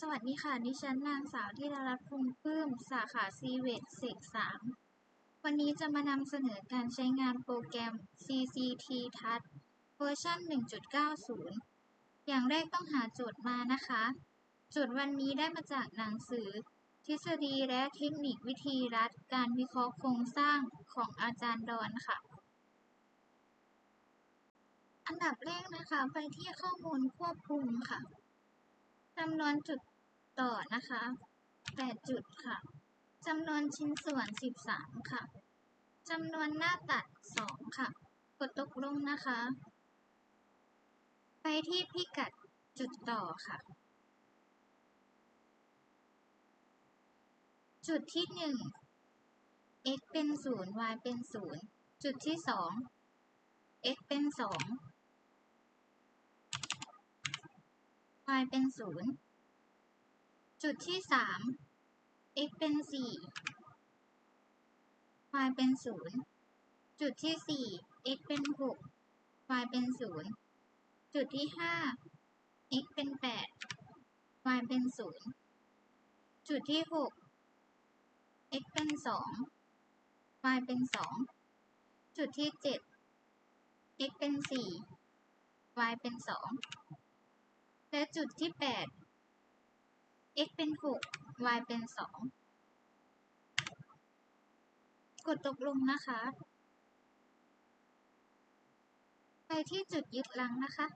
สวัสดีค่ะ ดิฉันนางสาวที่ดารัตน์พงษ์ปลื้ม สาขาซีเวทเศษสามวันนี้จะมานำเสนอการใช้งานโปรแกรม CCT Touch เวอร์ชัน1.90 อย่างแรกต้องหาโจทย์มานะคะ โจทย์วันนี้ได้มาจากหนังสือ ทฤษฎีและเทคนิควิธีรัดการวิเคราะห์โครงสร้างของอาจารย์ดอนค่ะ อันดับแรกนะคะ ไปที่ข้อมูลควบคุมค่ะจำนวนจุด ต่อนะคะ 8 จุดค่ะจำนวนชิ้นส่วน 13 ค่ะจำนวนหน้าตัด 2 ค่ะ กดตกลงนะคะ ไปที่พิกัดจุดต่อค่ะ จุดที่ 1 x เป็น 0 y เป็น 0 จุดที่ 2 x เป็น 2 y เป็น 0 จุดที่3 x เป็น4 y เป็น0จุดที่4 x เป็น6 y เป็น0จุดที่5 x เป็น8 y เป็น0จุดที่6 x เป็น2 y เป็น2จุดที่7 x เป็น4 y เป็น2และจุดที่8 x เป็น6 y เป็น2กดตกลงนะคะ ไปที่จุดยึดลังนะคะ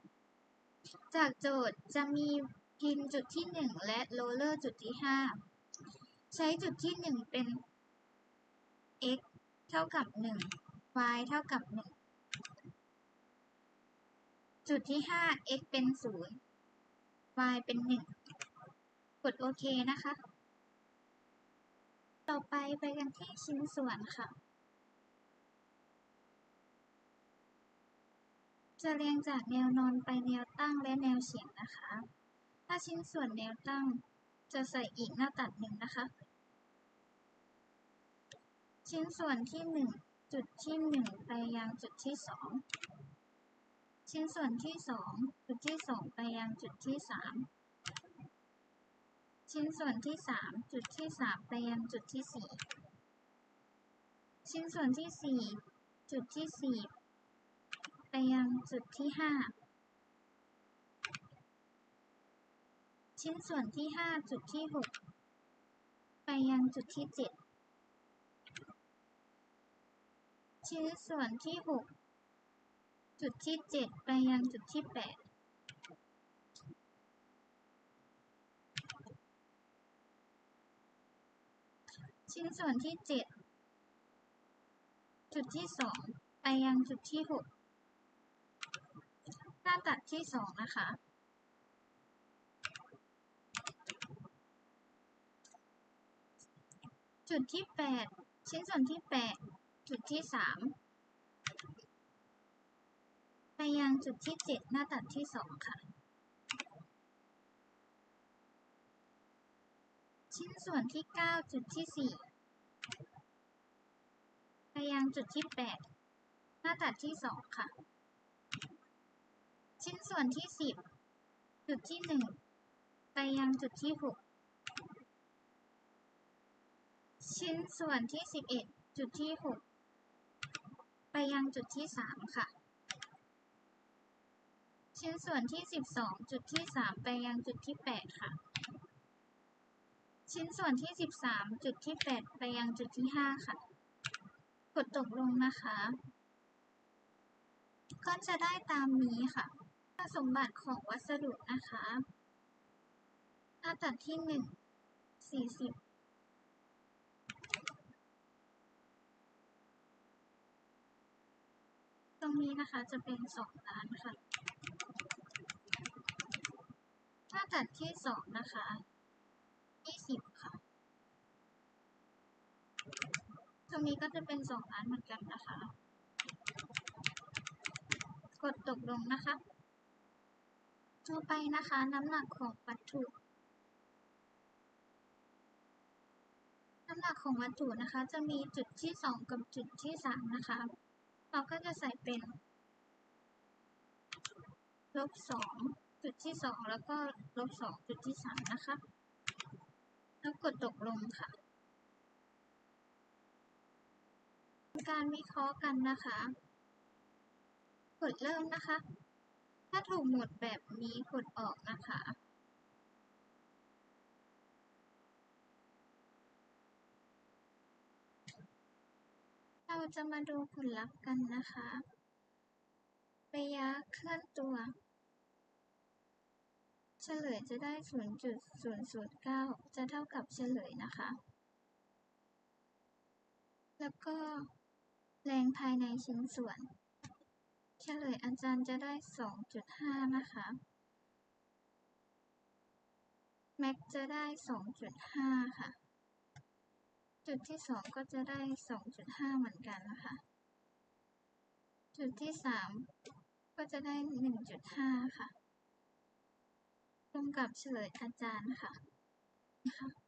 จากโจทย์จะมีพินจุดที่ 1 และโรลเลอร์จุดที่ 5 ใช้จุดที่ 1 เป็น x เท่ากับ 1 y เท่ากับ 1 จุดที่ 5 x เป็น 0 y เป็น 1 กดโอเคนะคะ ต่อไปไปกันที่ชิ้นส่วนค่ะ จะเรียงจากแนวนอนไปแนวตั้งและแนวเฉียงนะคะ ถ้าชิ้นส่วนแนวตั้งจะใส่อีกหน้าตัดหนึ่งนะคะ ชิ้นส่วนที่1จุดที่1ไปยังจุดที่2ชิ้นส่วนที่2จุดที่2ไปยังจุดที่3 ชิ้นส่วนที่3จุดที่3ไปยังจุดที่4ชิ้นส่วนที่4จุดที่4ไปยังจุดที่5ชิ้นส่วนที่5จุดที่6ไปยังจุดที่7ชิ้นส่วนที่6จุดที่7ไปยังจุดที่8 ชิ้นส่วนที่7จุดที่2ไปยังจุดที่6หน้าตัดที่2นะคะ จุดที่8ชิ้นส่วนที่8จุดที่3ไปยังจุดที่7หน้าตัดที่2ค่ะ ชิ้นส่วนที่ 9 จุดที่ 4 ไปยังจุดที่ 8 หน้าตัดที่ 2 ค่ะ ชิ้นส่วนที่ 10 จุดที่ 1 ไปยังจุดที่ 6 ชิ้นส่วนที่ 11 จุดที่ 6 ไปยังจุดที่ 3 ค่ะ ชิ้นส่วนที่ 12 จุดที่ 3 ไปยังจุดที่ 8 ค่ะ ชิ้นส่วนที่ 13 จุดที่ 8 ไปยังจุดที่ 5 ค่ะ กดตกลงนะคะ ก็จะได้ตามนี้ค่ะคุณสมบัติของวัสดุนะคะหน้าตัดที่ 1 40ตรงนี้นะคะจะเป็น2ล้านค่ะหน้าตัดที่2นะคะ 20 ค่ะ ตรงนี้ก็จะเป็น2ล้านเหมือนกันนะคะ กดตกลงนะคะต่อไปนะคะน้ำหนักของวัตถุ น้ำหนักของวัตถุนะคะ จะมีจุดที่2กับจุดที่3นะคะ เราก็จะใส่เป็นลบ2จุดที่สองแล้วก็ลบสองจุดที่สามนะคะ แล้วกดตกลงค่ะ การวิเคราะห์กันนะคะ กดเริ่มนะคะ ถ้าถูกหมดแบบนี้กดออกนะคะเราจะมาดูผลลัพธ์กันนะคะ ระยะเคลื่อนตัว เฉลยจะได้ 0.009 จะเท่ากับเฉลยนะคะ แล้วก็ แรงภายในชิ้นส่วน เฉลยอาจารย์จะได้2.5นะคะ แม็กจะได้2.5ค่ะ จุดที่2ก็จะได้2.5เหมือนกันนะคะ จุดที่3ก็จะได้1.5ค่ะตรงกับเฉลยอาจารย์ค่ะนะคะ